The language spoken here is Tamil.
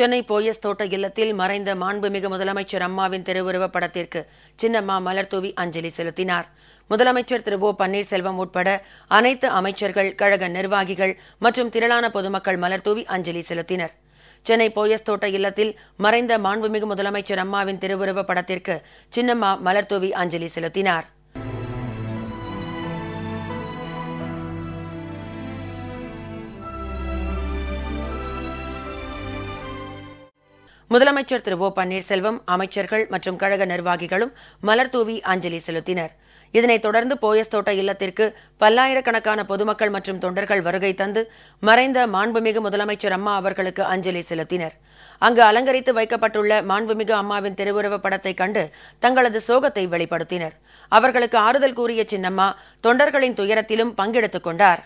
சென்னை போயஸ் தோட்ட இல்லத்தில் மறைந்த மாண்புமிகு முதலமைச்சர் அம்மாவின் திருவுருவப் படத்திற்கு சின்னம்மா மலர்தூவி அஞ்சலி செலுத்தினார். முதலமைச்சர் திரு ஓ பன்னீர்செல்வம் உட்பட அனைத்து அமைச்சர்கள் கழக நிர்வாகிகள் மற்றும் திரளான பொதுமக்கள் மலர்தூவி அஞ்சலி செலுத்தினர். சென்னை போயஸ் தோட்ட இல்லத்தில் மறைந்த மாண்புமிகு முதலமைச்சர் அம்மாவின் திருவுருவப் படத்திற்கு சின்னம்மா மலர்தூவி அஞ்சலி செலுத்தினார். முதலமைச்சர் திரு ஓ பன்னீர்செல்வம் அமைச்சர்கள் மற்றும் கழக நிர்வாகிகளும் மலர்தூவி அஞ்சலி செலுத்தினர். இதனைத் தொடர்ந்து போயஸ் தோட்ட இல்லத்திற்கு பல்லாயிரக்கணக்கான பொதுமக்கள் மற்றும் தொண்டர்கள் வருகை தந்து மறைந்த மாண்புமிகு முதலமைச்சர் அம்மா அவர்களுக்கு அஞ்சலி செலுத்தினர். அங்கு அலங்கரித்து வைக்கப்பட்டுள்ள மாண்புமிகு அம்மாவின் திருவுருவப் படத்தை கண்டு தங்களது சோகத்தை வெளிப்படுத்தினர். அவர்களுக்கு ஆறுதல் கூறிய சின்னம்மா தொண்டர்களின் துயரத்திலும் பங்கெடுத்துக் கொண்டார்.